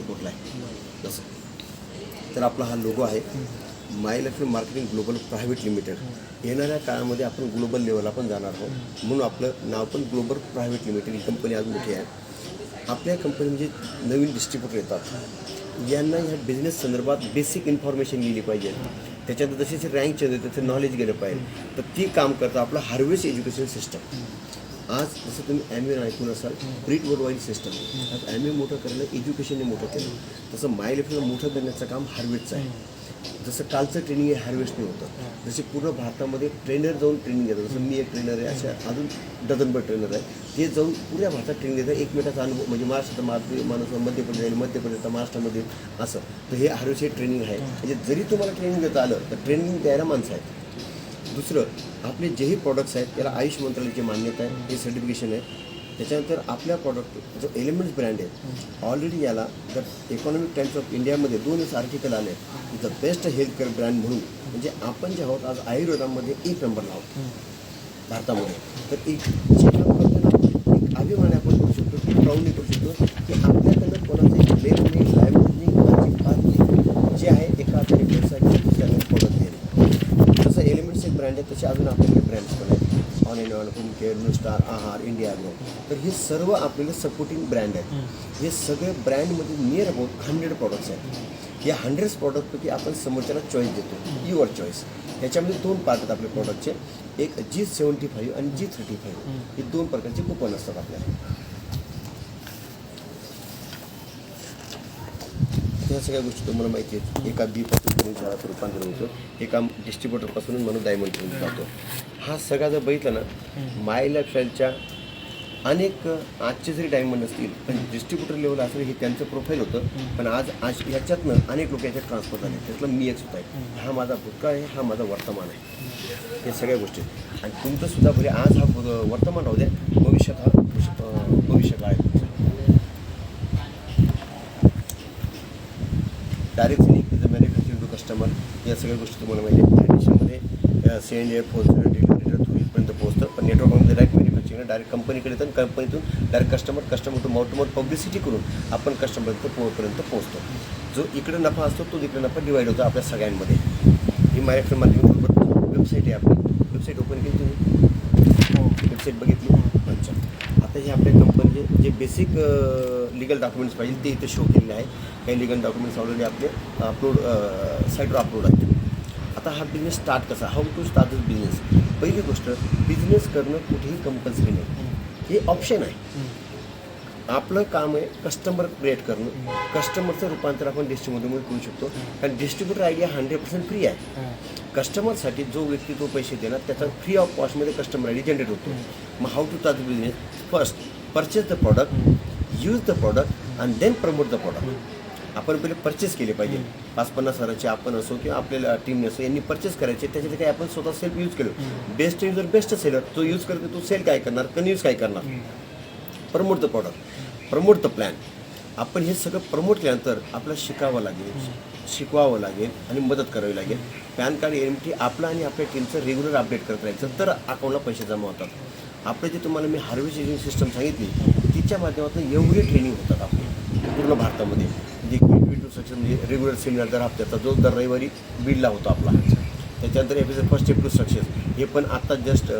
सपोर्टला आहे जसं तर आपला हा लोगो आहे. मायलक्ष्मी मार्केटिंग ग्लोबल प्रायव्हेट लिमिटेड येणाऱ्या काळामध्ये आपण ग्लोबल लेवलला पण जाणार आहोत. म्हणून आपलं नाव पण ग्लोबल प्रायव्हेट लिमिटेड ही कंपनी आज मोठी आहे. आपल्या कंपनी म्हणजे नवीन डिस्ट्रीब्युटर येतात. यांना ह्या बिझनेस संदर्भात बेसिक इन्फॉर्मेशन लिहिली पाहिजे. त्याच्यात जसे जशी रँक चेंज होते त्याचं नॉलेज गेलं पाहिजे. तर ती काम करतं आपलं हार्वेस्ट एज्युकेशन सिस्टम आज जसं तुम्ही एम ए ऐकून असाल प्रीट वर्ल्ड वाईड सिस्टम आज एम ए मोठं करणं एज्युकेशनने मोठं केलं. तसं माय लेफ्टला मोठं करण्याचं काम हार्वेस्टचं आहे. जसं कालचं ट्रेनिंग हे हार्वेस्टने होतं. जसे पूर्ण भारतामध्ये ट्रेनर जाऊन ट्रेनिंग घेतात. जसं मी एक ट्रेनर आहे अशा अजून डझनभर ट्रेनर आहे ते जाऊन पुऱ्या भारतात ट्रेनिंग देतात. एकमेकाचा अनुभव म्हणजे महाराष्ट्रात मारुती माणूस मध्य प्रदेश आहे, मध्य प्रदेश महाराष्ट्रामध्ये असं. तर हे हार्वेस्ट हे ट्रेनिंग आहे. म्हणजे जरी तुम्हाला ट्रेनिंग देता आलं तर ट्रेनिंग द्यायला माणसं आहेत. दुसरं आपले जेही प्रॉडक्ट्स आहेत त्याला आयुष मंत्रालयाची मान्यता आहे हे सर्टिफिकेशन आहे. त्याच्यानंतर आपल्या प्रॉडक्ट जो एलिमेंट्स ब्रँड आहे ऑलरेडी याला जर इकॉनॉमिक टाइम्स ऑफ इंडियामध्ये दोन आर्टिकल आले the best health care brand म्हणून म्हणजे आपण जे आहोत आज आयुर्वेदामध्ये एक नंबरला आहोत. भारतामध्ये. तर एक जे एक अभिमान आपण करू शकतो एक प्राऊडली करू शकतो की आपल्याकडनं कोणाचं एक लेट नाही लायबिलिटी अजिबात नाही जे आहे एका हाताने पैसा घेऊन दुसऱ्या हाताने प्रोडक्ट देणे जसं आहे तसे अजून आपल्याकडे ब्रँड्स पण आहेत. On and on home care new star आहार इंडिया ग्रो तर हे सर्व आपल्याला सपोर्टिंग ब्रँड आहेत. हे सगळे ब्रँडमध्ये नियर अबाउट हंड्रेड प्रॉडक्ट्स आहेत. या हंड्रेड प्रॉडक्टपैकी आपण समोरच्याला चॉईस देतो. युअर चॉईस याच्यामध्ये दोन पार्ट आहेत आपल्या प्रॉडक्टचे एक जी सेवन्टी फाईव्ह आणि जी थर्टी फाईव्ह हे दोन प्रकारचे कुपन असतात आपल्याला. ह्या सगळ्या गोष्टी तुम्हाला माहिती आहेत. एका बी पासून तुम्ही झाडाचं रूपांतर होतं एका डिस्ट्रीब्युटरपासून म्हणून डायमंड ठेवून जातो. हा सगळा जर बघितला ना माय लाईफस्टाईलच्या अनेक आजचे जरी डायमंड असतील पण डिस्ट्रीब्युटर लेवल असेल हे त्यांचं प्रोफाईल होतं. पण आज आज ह्याच्यातनं अनेक लोक याच्यात ट्रान्सफर झाले. त्यातलं मी एकच होत आहे. हा माझा भूतकाळ आहे हा माझा वर्तमान आहे. हे सगळ्या गोष्टी आहेत. आणि तुमचं सुद्धा बरे आज हा वर्तमान राहू द्या. भविष्यात हा भविष्य- भविष्य काळ आहे direct selling is a manufacturing to customer या सगळ्या गोष्टी तुम्हाला माहिती आहे ॲडिशनमध्ये send air wholesaler delivery through इथपर्यंत पोहोचतं. पण नेटवर्कमध्ये डायरेक्ट मॅन्युफॅक्चरिंग डायरेक्ट कंपनीकडे येतं कंपनीतून direct customer customer to mouth to mouth publicity करून आपण कस्टमरपर्यंत पर्यंत पोहोचतो. जो इकडे नफा असतो तो इकडे नफा डिवाईड होतो आपल्या सगळ्यांमध्ये. ही मायक्रो मार्केटिंग वेबसाईट आहे आपली. वेबसाईट ओपन केली तुम्ही? वेबसाईट बघितली? अच्छा. आता हे आपल्या कंपनीचे जे बेसिक लिगल डॉक्युमेंट्स पाहिजे. ते इथे शो केलेले आहे काही लिगल डॉक्युमेंट्स ऑलरेडी आपले अपलोड साईटवर अपलोड आहेत. आता हा बिझनेस स्टार्ट कसा? How to start this business पहिली गोष्ट बिझनेस करणं कुठेही कंपल्सरी नाही. हे ऑप्शन आहे. आपलं काम आहे कस्टमर क्रिएट करणं. कस्टमरचं रूपांतर आपण डिस्ट्रीब्युटरमध्ये करू शकतो. कारण distributor idea hundred percent free आहे. कस्टमरसाठी जो व्यक्ती तो पैसे देणार त्याचा फ्री ऑफ कॉस्टमध्ये कस्टमर आय डी जनरेट होतो. मग how to start business first purchase the product use the product and then promote the product आपण पहिले परचेस केले पाहिजे. पाच पन्नास हजाराचे आपण असो किंवा आपल्याला टीमने असो यांनी परचेस करायचे त्याच्यात काही आपण स्वतः सेल्फ यूज केलं. बेस्ट युजर बेस्ट सेलर तो यूज करतो तो सेल काय करणार? कन यूज काय करणार? Promote the product promote the plan आपण हे सगळं प्रमोट केल्यानंतर आपल्याला शिकावं लागेल. शिकवावं लागेल आणि मदत करावी लागेल. पॅन कार्ड एम टी आपलं आणि आपल्या टीमचं रेग्युलर अपडेट करत राहायचं. तर अकाउंटला पैसे जमा होतात. आपले जे तुम्हाला मी हार्वेस्ट एजिंग सिस्टम सांगितली तिच्या माध्यमातून एवढी ट्रेनिंग होतात आपली पूर्ण भारतामध्ये. म्हणजे टू सक्सेस म्हणजे रेग्युलर सेमिनार दर हप्त्याचा जो दर रविवारी बीडला होतो आपला. त्याच्यानंतर एपिसोड फर्स्ट टू सक्सेस हे पण आता जस्ट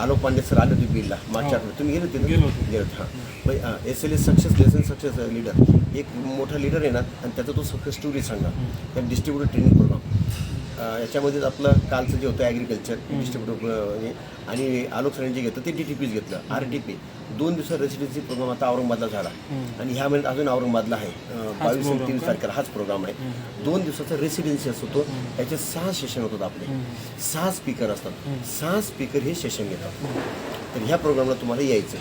आलोक पांडे सर आले होते बीडला मागच्या आठवड्यात. तुम्ही गेले होते ना? गेलो होतो. गेलो हां. S L S success lesson success leader एक मोठा लीडर येणार आणि त्याचा तो सक्सेस स्टोरी सांगा. त्या डिस्ट्रीब्युटर ट्रेनिंग प्रोग्राम याच्यामध्येच आपलं कालचं जे होतं ॲग्रिकल्चर डिस्ट्रीब्युटर आणि आलोक सरांनी जे घेतलं ते डी टी पीच घेतलं आर टी पी दोन दिवसात रेसिडेन्सी प्रोग्राम आता औरंगाबादला झाला. आणि ह्या महिन्यात अजून औरंगाबादला आहे. बावीस आणि तेवीस तारखेला हाच प्रोग्राम आहे. दोन दिवसाचा रेसिडेन्सी असतो त्याचे सहा सेशन होतात आपले. सहा स्पीकर असतात. सहा स्पीकर हे सेशन घेतात. तर ह्या प्रोग्रामला तुम्हाला यायचं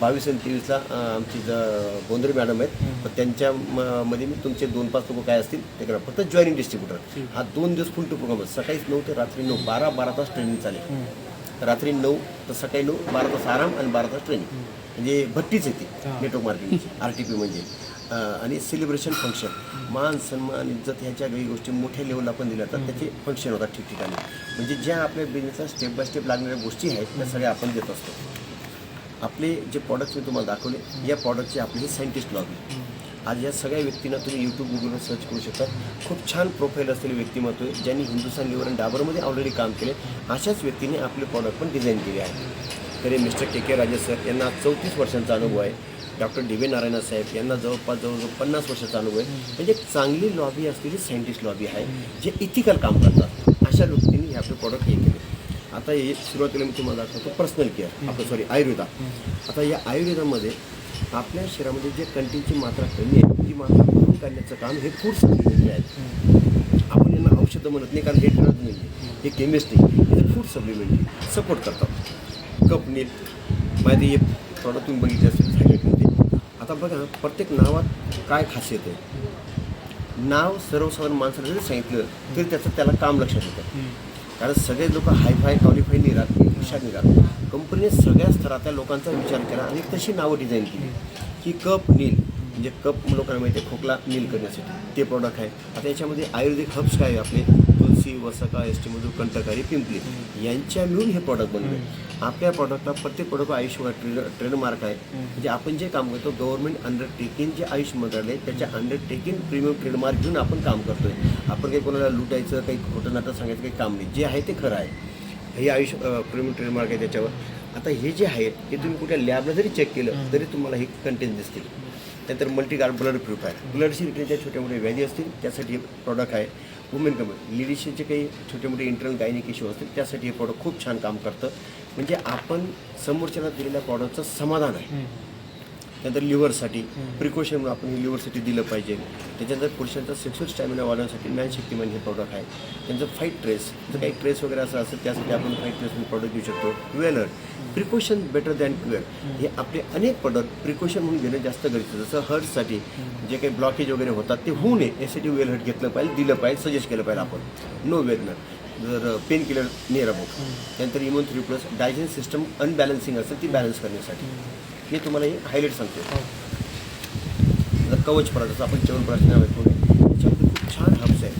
बावीस आणि तेवीसला आमची ज- बोंद्रे मॅडम आहेत. तर त्यांच्या म- मध्ये मी तुमचे दोन पाच लोक काय असतील ते करा. फक्त जॉईनिंग डिस्ट्रीब्युटर हा दोन दिवस फुल टू प्रोग्राम आहे सकाळी नऊ ते रात्री नऊ बारा बारा तास ट्रेनिंग चालेल. रात्री नऊ तर सकाळी नऊ बारा तास आराम आणि बारा तास ट्रेनिंग म्हणजे भट्टीच येते नेटवर्क मार्केटिंगची आर टी पी म्हणजे. आणि सेलिब्रेशन फंक्शन मान सन्मान इज्जत ह्याच्या काही गोष्टी मोठ्या लेवलला पण दिल्या जातात त्याचे फंक्शन होतात ठिकठिकाणी. म्हणजे ज्या आपल्या बिझनेसला स्टेप बाय स्टेप लागणाऱ्या गोष्टी आहेत त्या सगळ्या आपण देत असतो. आपले जे प्रॉडक्ट्स मी तुम्हाला दाखवले या प्रॉडक्टचे आपले हे सायंटिस्ट लॉबी आज या सगळ्या व्यक्तींना तुम्ही यूट्यूब गुगलवर सर्च करू शकता. खूप छान प्रोफाईल असलेले व्यक्तिमत्व आहे ज्यांनी हिंदुस्थान लिव्हर आणि डाबरमध्ये ऑलरेडी काम केले. अशाच व्यक्तीने आपले प्रॉडक्ट पण डिझाईन केले आहे. तरी मिस्टर के के राजे सर यांना चौतीस वर्षांचा अनुभव आहे. डॉक्टर डी व्ही नारायण साहेब यांना जवळपास जवळजवळ पन्नास वर्षाचा अनुभव आहे. म्हणजे एक चांगली लॉबी असलेली सायंटिस्ट लॉबी आहे जे इथिकल काम करतात. अशा व्यक्तींनी हे आपले प्रॉडक्ट हे केले. आता हे सुरुवातीला मी तुम्हाला दाखवतो पर्सनल केअर आपलं सॉरी आयुर्वेदा. आता या आयुर्वेदामध्ये आपल्या शरीरामध्ये जे कंटेनची मात्रा कमी आहे ती मात्रा भरून काढण्याचं काम हे फूड सप्लिमेंटरी आहे. आपण यांना औषधं म्हणत नाही कारण हे ड्रग नाही हे केमिस्ट नाही हे फूड सप्लिमेंटरी सपोर्ट करतात. कप नीट माझे हे प्रॉडक्ट तुम्ही बघितले असेल झायलेटमध्ये आता बघा प्रत्येक नावात काय खासियत आहे? नाव सर्वसाधारण माणसाला जरी सांगितलं तरी त्याचं त्याला काम लक्षात येतं. कारण सगळे लोक हायफाय क्वालिफाय राहत हुशार राहत. कंपनीने सगळ्या स्तरातल्या लोकांचा विचार केला आणि तशी नावं डिझाईन केली. की कप नील म्हणजे कप लोकांना माहिती आहे खोकला नील करण्यासाठी. ते प्रॉडक्ट आहे. आता याच्यामध्ये आयुर्वेदिक हब्स काय आहे आपले? तुलसी वसका एस टी मधू कंटकारी पिंपली यांच्या मिळून हे प्रॉडक्ट बनले. आपल्या प्रॉडक्टला प्रत्येक प्रॉडक्ट आयुष्य ट्रेड ट्रेडमार्क आहे. म्हणजे आपण जे काम करतो गव्हर्नमेंट अंडरटेकिंग जे आयुष मंत्रालय त्याच्या अंडरटेकिंग प्रीमियम ट्रेडमार्क घेऊन आपण काम करतोय. आपण काही कोणाला लुटायचं काही खोटं नाटक सांगायचं काही काम नाही. जे आहे ते खरं आहे. हे आयुष प्रीमियम ट्रेडमार्क आहे त्याच्यावर. आता हे जे आहे ते तुम्ही कुठल्या लॅबला जरी चेक केलं तरी तुम्हाला हे कंटेंट दिसतील. त्यानंतर मल्टी गार्ड ब्लड प्रूफ आहे ब्लडशी रिलेटेड छोट्या मोठ्या व्याधी असतील त्यासाठी प्रॉडक्ट आहे. वुमेन कमी लेडीजचे काही छोटे मोठे इंटरनल गायनिक इश्यू असतील त्यासाठी हे प्रॉडक्ट खूप छान काम करतं. म्हणजे आपण समोरच्याला दिलेल्या प्रॉडक्टचं समाधान आहे. त्यानंतर लिव्हरसाठी प्रिकॉशन म्हणून आपण हे लिव्हरसाठी दिलं पाहिजे. त्याच्यानंतर पुरुषांचा सेक्शुअल स्टॅमिना वाढवण्यासाठी मॅन शक्तिमान हे प्रॉडक्ट आहे. त्यांचं फाईट ट्रेस जर काही ट्रेस वगैरे असं असेल त्यासाठी आपण फाईट ट्रेस प्रॉडक्ट घेऊ शकतो. क्युएलर प्रिकॉशन बेटर दॅन क्युअर हे आपले अनेक प्रॉडक्ट प्रिकॉशन म्हणून घेणं जास्त गरजेचं जसं हर्टसाठी जे काही ब्लॉकेज वगैरे होतात ते होऊ नये. यासाठी वेल हर्ट घेतलं पाहिजे दिलं पाहिजे सजेस्ट केलं पाहिजे आपण. नो वेदनर जर पेन किलर नियर अबाउट त्यानंतर immune three plus digest system unbalancing असेल ती बॅलन्स करण्यासाठी. हे तुम्हाला हे हायलाईट सांगतो जर कवच पराठ जसं आपण पराठ नाव ऐकून त्याच्यामध्ये खूप छान हब्स आहेत.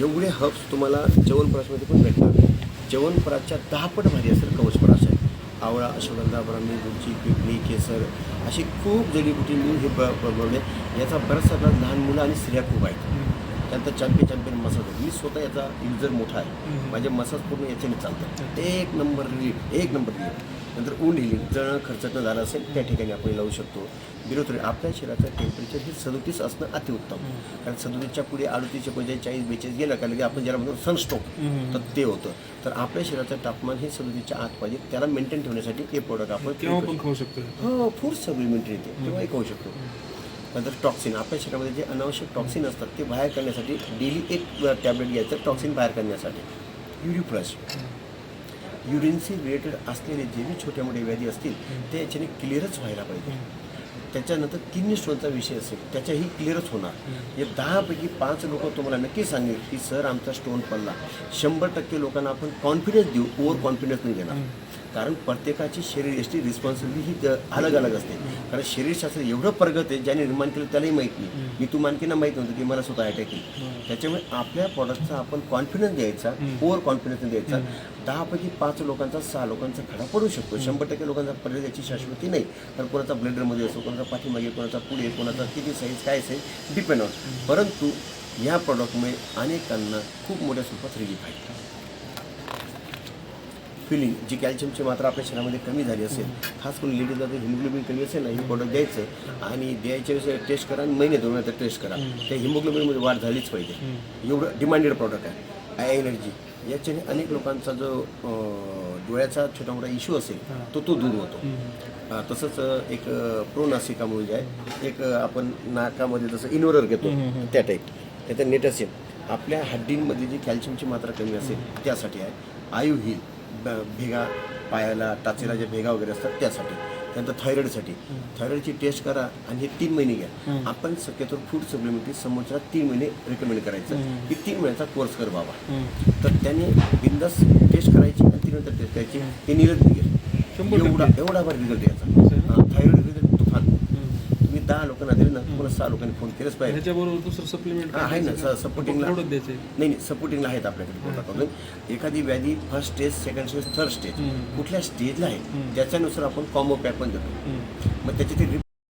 एवढे हब्स तुम्हाला जेवण पराठमध्ये पण भेटणार जेवण पराठच्या दहा पट भारी असेल कवच पराठ आहे आवळा अश्वगंधा ब्राह्मी गुडची पिपली केसर अशी खूप जडीबुटी मिळून हे बनवले. याचा बराचसा लहान मुलं आणि स्त्रिया खूप आहेत. त्यानंतर चॅम्पियन चॅम्पियन मसाज आहे मी स्वतः याचा युजर मोठा आहे. माझे मसाज पूर्ण याच्याने चालतात. एक नंबर रिलीफ एक नंबर रिलीफ नंतर ऊन हिलिंग जळणं खर्चटणं झालं असेल त्या ठिकाणी आपण लावू शकतो. बिरोत्री आपल्या शरीराचं टेम्परेचर हे सदोतीस असणं अतिउत्तम. कारण सदोतीसच्या पुढे अडतीसशे पंचेचाळीस चाळीस बेचाळीस गेलं का लगे आपण ज्याला म्हणतो सनस्ट्रोक तर ते होतं. तर आपल्या शरीराचं तापमान हे सदोतीसच्या आत पाहिजे त्याला मेंटेन ठेवण्यासाठी हे प्रोडक्ट आपण खाऊ शकतो. हो फूड सप्लिमेंटरी ते तेव्हाही खाऊ शकतो. नंतर टॉक्सिन आपल्या शरीरामध्ये जे अनावश्यक टॉक्सिन असतात ते बाहेर करण्यासाठी डेली एक टॅबलेट घ्यायचं टॉक्सिन बाहेर करण्यासाठी. युरिफ्लश युरिनशी रिलेटेड असलेले जे बी छोट्या मोठे व्याधी असतील ते याच्याने क्लिअरच व्हायला पाहिजे. त्याच्यानंतर किडनी स्टोनचा विषय असेल त्याच्याही क्लिअरच होणार. हे दहापैकी पाच लोक तुम्हाला नक्की सांगेल की सर आमचा स्टोन पडला. शंभर टक्के लोकांना आपण कॉन्फिडन्स देऊ ओव्हर कॉन्फिडन्स नाही देणार कारण प्रत्येकाची शरीर यष्टी रिस्पॉन्सिबिलिटी ही अलग अलग असते. कारण शरीरशास्त्र एवढं प्रगत आहे ज्याने निर्माण केलं त्यालाही माहीत नाही. मी तू मानकीना माहीत नव्हतं की मला स्वतः अटॅक येईल. त्याच्यामुळे आपल्या प्रॉडक्टचा आपण कॉन्फिडन्स द्यायचा ओव्हर कॉन्फिडन्स द्यायचा. दहापैकी पाच लोकांचा सहा लोकांचा खडा पडू शकतो. शंभर टक्के लोकांचा पडले त्याची शाश्वती नाही. तर कोणाचा ब्लेडरमध्ये असो कोणाचा पाठीमागे कोणाचा पुढे कोणाचा किती साईज काय साईज डिपेंड ऑन परंतु या प्रॉडक्टमुळे अनेकांना खूप मोठ्या स्वरूपात रिलीफ आहे. फिलिंग जी कॅल्शियमची मात्रा आपल्या शरीरामध्ये कमी झाली असेल खास करून लेडीजला जर हिमोग्लोबिन कमी असेल ना हे प्रोडक्ट द्यायचं आणि द्यायच्या वेळेस टेस्ट करा आणि महिने दोन वेळा टेस्ट करा. त्या हिमोग्लोबिनमध्ये वाढ झालीच पाहिजे. एवढं डिमांडेड प्रॉडक्ट आहे. आय एनर्जी याच्याने अनेक लोकांचा जो डोळ्याचा छोटा मोठा इश्यू असेल तो तो दूर होतो. तसंच एक प्रो नासिका म्हणून जे आहे एक आपण नाकामध्ये जसं इनोरर घेतो त्या टाईप त्याचं नेटसेन आपल्या हड्डींमध्ये जी कॅल्शियमची मात्रा कमी असेल त्यासाठी आहे. आयु हिल भेगा पायाला टाचेला जे भेगा वगैरे असतात त्यासाठी त्यानंतर थायरॉइडसाठी थायरॉइडची टेस्ट करा आणि हे तीन महिने घ्या. आपण शक्यतो फूड सप्लिमेंटरी समोरच्या तीन महिने रिकमेंड करायचं. की तीन महिन्याचा कोर्स कर बाबा. तर त्याने बिंदास टेस्ट करायची आणि तीन नंतर टेस्ट करायची. हे निरत निघेल एवढा एवढा भारी रिझल्ट याचा थायरॉइड दहा लोकांना दिले ना तुम्हाला सहा लोकांनी फोन केलंच पाहिजे. ह्याच्याबरोबर दुसरं सप्लिमेंट आहे ना सपोर्टिंगला द्यायचे. नाही नाही सपोर्टिंगला आहेत आपल्याकडे एखादी व्याधी first stage second stage third stage कुठल्या स्टेजला आहे? त्याच्यानुसार आपण कॉम्बो पॅक पण देतो. मग त्याची ती